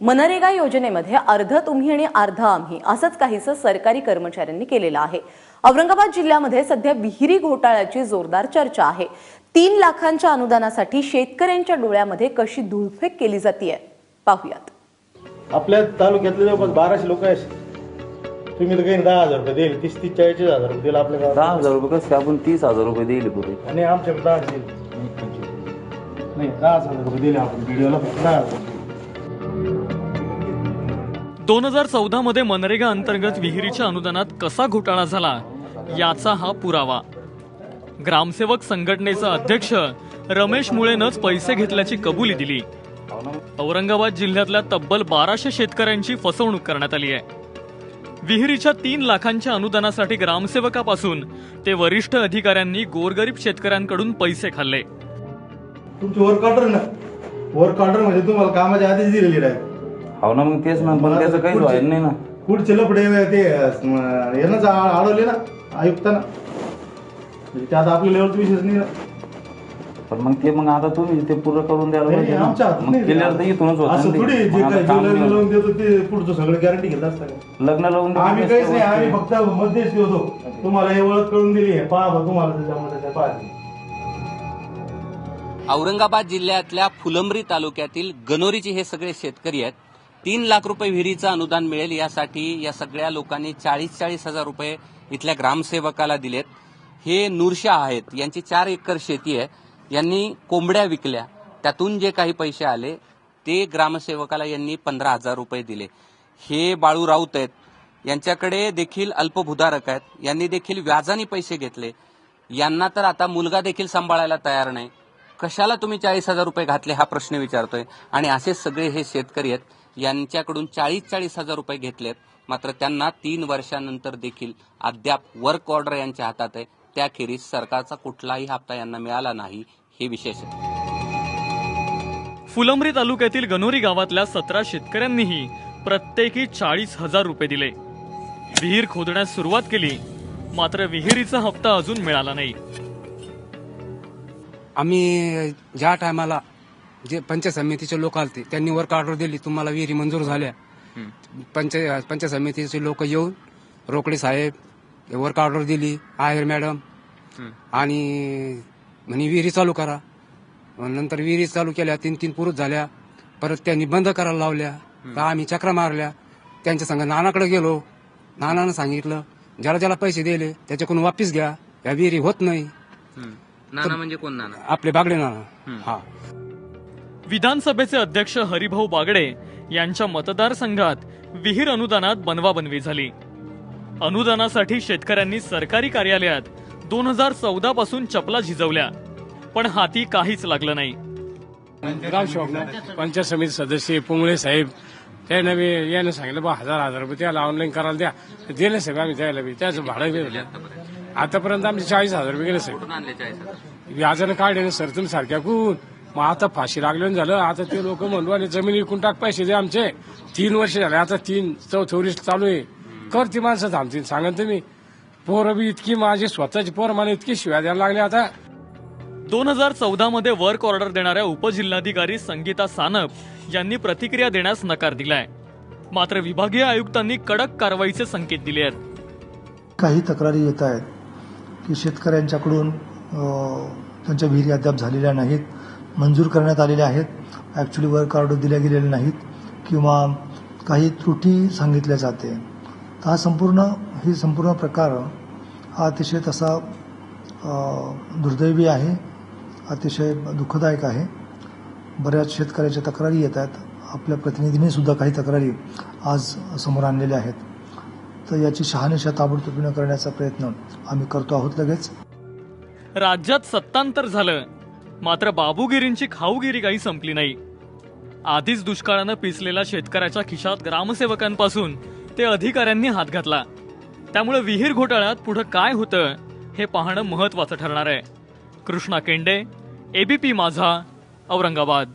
मनरेगा योजनेमध्ये अर्ध तुम्ही आणि अर्ध आम्ही असंच काहीसं सरकारी कर्मचाऱ्यांनी केलेलं आहे. औरंगाबाद जिल्ह्यामध्ये सध्या विहिरी घोटाळ्याची जोरदार चर्चा आहे. तीन लाखांच्या अनुदानासाठी शेतकऱ्यांच्या डोळ्यामध्ये कशी धुळफेक केली जाते पाहुयात. आपल्या तालुक्यातले जवळपास बाराशे लोक आहेत. तुम्ही तर काही दहा हजार रुपये देईल तीस तीस चाळीस हजार रुपये दिले आपल्या गावात. दहा हजार रुपये कसं आपण तीस हजार रुपये दिले पुरे आणि आमच्या दहा नाही दहा हजार रुपये दिले आपण. व्हिडिओला फक्त दहा हजार दोन हजार चौदा मध्ये मनरेगा अंतर्गत विहिरीच्या अनुदानात कसा घोटाळा झाला याचा हा पुरावा. ग्रामसेवक संघटनेचा अध्यक्ष रमेश मुळेनंच पैसे घेतल्याची कबुली दिली. औरंगाबाद जिल्ह्यातल्या तब्बल बाराशे शेतकऱ्यांची फसवणूक करण्यात आली आहे. विहिरीच्या तीन लाखांच्या अनुदानासाठी ग्रामसेवकापासून ते वरिष्ठ अधिकाऱ्यांनी गोरगरीब शेतकऱ्यांकडून पैसे खाल्ले. तुमची वर्क ऑर्डर ना? वर्क ऑर्डर म्हणजे तुम्हाला कामाच्या आधीच दिलेली आहे हो ना मग तेच ना पण त्याचं काहीच व्हायला नाही ना पुढचे लपडे ते यांनाच अडवले ना आयुक्तांना म्हणजे ते आता आपल्या लेवलचा विषयच नाही ना पण मग ते मग आता तुम्ही ते पूर्ण करून द्यायला नाही, पाहिजे ना. हातात मग नाही केल्यावर तर इथूनच होतं असं ना ते. थोडी जे मग आता काय जे काम लग्न नाही. लावून देतो ते पुढचं सगळं गॅरंटी घेत असतात का? लग्न लावून देतो आम्ही काहीच नाही आम्ही. फक्त मध्यस्थी होतो तुम्हाला हे ओळख करून दिली आहे पहा बा तुम्हाला त्याच्यामध्ये त्या पाहा औरंगाबाद जिल्ह्यातल्या फुलंब्री तालुक्यातील गनोरीचे हे सगळे शेतकरी आहेत तीन लाख रुपये विहिरीचं अनुदान मिळेल यासाठी या सगळ्या लोकांनी चाळीस चाळीस हजार रुपये इथल्या ग्रामसेवकाला दिलेत. हे नूरशाह आहेत. यांची चार एकर शेती आहे. यांनी कोंबड्या विकल्या. त्यातून जे काही पैसे आले ते ग्रामसेवकाला यांनी पंधरा हजार रुपये दिले. हे बाळू राऊत आहेत. यांच्याकडे देखील अल्पभूधारक आहेत. यांनी देखील व्याजाने पैसे घेतले. यांना तर आता मुलगा देखील सांभाळायला तयार नाही. कशाला तुम्ही चाळीस हजार रुपये घातले हा प्रश्न विचारतोय? आणि असे सगळे हे शेतकरी आहेत. यांच्याकडून चाळीस चाळीस हजार रुपये घेतलेत. मात्र त्यांना तीन वर्षानंतर देखील अद्याप वर्क ऑर्डर यांच्या हातात आहे. त्याखेरीज सरकारचा कुठलाही हप्ता यांना मिळाला नाही हे विशेष आहे. फुलंब्री तालुक्यातील गनोरी गावातल्या सतरा शेतकऱ्यांनीही प्रत्येकी चाळीस हजार रुपये दिले. विहीर खोदण्यास सुरुवात केली मात्र विहिरीचा हप्ता अजून मिळाला नाही. आम्ही ज्या टायमाला जे पंचायत समितीचे लोक आलते त्यांनी वर्क ऑर्डर दिली तुम्हाला विहिरी मंजूर झाल्या. पंचायत पंचायत समितीचे लोक येऊन रोकडे साहेब वर्क ऑर्डर दिली आहेर मॅडम. आणि म्हणे विहिरी चालू करा. नंतर विहिरी चालू केल्या तीन तीन पुरुष झाल्या. परत त्यांनी बंद करायला लावल्या. तर आम्ही चक्रा मारल्या. त्यांच्या संग नानाकडे गेलो. नानानं सांगितलं ज्याला ज्याला पैसे दिले त्याच्याकडून वापिस घ्या. या विहिरी होत नाही. नाना म्हणजे कोण नाना? आपले बागडे नाना. हा. विधानसभेचे अध्यक्ष हरिभाऊ बागडे यांच्या मतदारसंघात विहीर अनुदानात बनवाबनवी झाली. अनुदानासाठी शेतकऱ्यांनी सरकारी कार्यालयात दोन हजार चौदा पासून चपला झिजवल्या पण हाती काहीच लागलं नाही. पंचायत समिती सदस्य पुंगळे साहेब. त्यानं यानं सांगितलं बा हजार हजार रुपये त्याला ऑनलाईन करायला द्या. दिले साहेब आम्ही द्यायला बी. त्याचं भाडं बी दिलं. आतापर्यंत आमचे चाळीस हजार रुपये गेले साहेब. कुठून व्याजानं काढले सर तुम्ही सारख्या कोण मग आता फाशी लागल्यानं झालं. आता ते लोक म्हणू आणि जमीन विकून टाक पैसे दे आमचे. तीन वर्ष झाले. आता तीन चौथी चालू आहे. कर ती माणसं थांबतील. सांगा तुम्ही. पोरं बी इतकी माझी स्वतःची पोरं मला इतकी शिव्या द्यायला लागले आता. दोन हजार चौदा मध्ये वर्क ऑर्डर देणाऱ्या उपजिल्हाधिकारी संगीता सानप यांनी प्रतिक्रिया देण्यास नकार दिलाय. मात्र विभागीय आयुक्तांनी कडक कारवाईचे संकेत दिले आहेत. काही तक्रारी येत आहेत की शेतकऱ्यांच्याकडून त्यांच्या विहिरी अद्याप झालेल्या नाहीत. मंजूर करण्यात आलेल्या आहेत. ॲक्च्युली वर्क ऑर्डर दिल्या गेलेल्या नाहीत किंवा काही त्रुटी सांगितल्या जाते. तर हा संपूर्ण ही संपूर्ण प्रकार हा अतिशय तसा दुर्दैवी आहे. अतिशय दुःखदायक आहे. बऱ्याच शेतकऱ्याच्या तक्रारी येत आहेत. आपल्या प्रतिनिधींनी सुद्धा काही तक्रारी आज समोर आणलेल्या आहेत. तर याची शहानिशा ताबडतोबीनं करण्याचा प्रयत्न आम्ही करतो आहोत लगेच. राज्यात सत्तांतर झालं. मात्र बाबूगिरींची खाऊगिरी काही संपली नाही. आधीच दुष्काळानं पिसलेल्या शेतकऱ्याच्या खिशात ग्रामसेवकांपासून ते अधिकाऱ्यांनी हात घातला. त्यामुळे विहीर घोटाळ्यात पुढे काय होतं हे पाहणं महत्वाचं ठरणार आहे. कृष्णा केंडे एबीपी माझा औरंगाबाद.